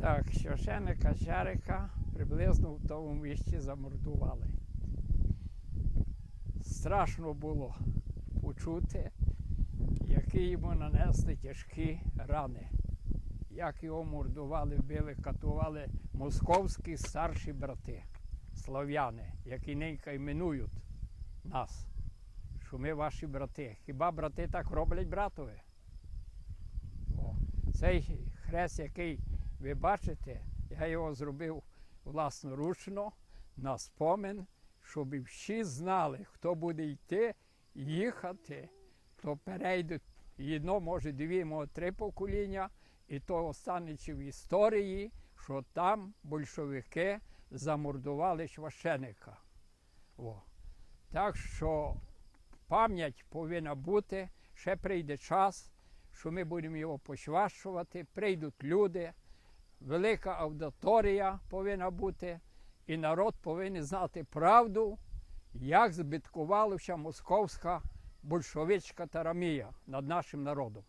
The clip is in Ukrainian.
Так, священика Жарика приблизно в тому місці замордували. Страшно було почути, які йому нанесли тяжкі рани. Як його мордували, били, катували московські старші брати, слав'яни, які ненька іменують нас, що ми ваші брати. Хіба брати так роблять братові? О, цей хрест, який ви бачите, я його зробив власноручно на спомин, щоб всі знали, хто буде йти, їхати, то перейдуть одно, може, дві, може, три покоління, і то останеться в історії, що там большевики замордували священика. О. Так що пам'ять повинна бути, ще прийде час, що ми будемо його посвящувати, прийдуть люди, велика аудиторія повинна бути, і народ повинен знати правду, як збиткувалася московська большевицька тарамія над нашим народом.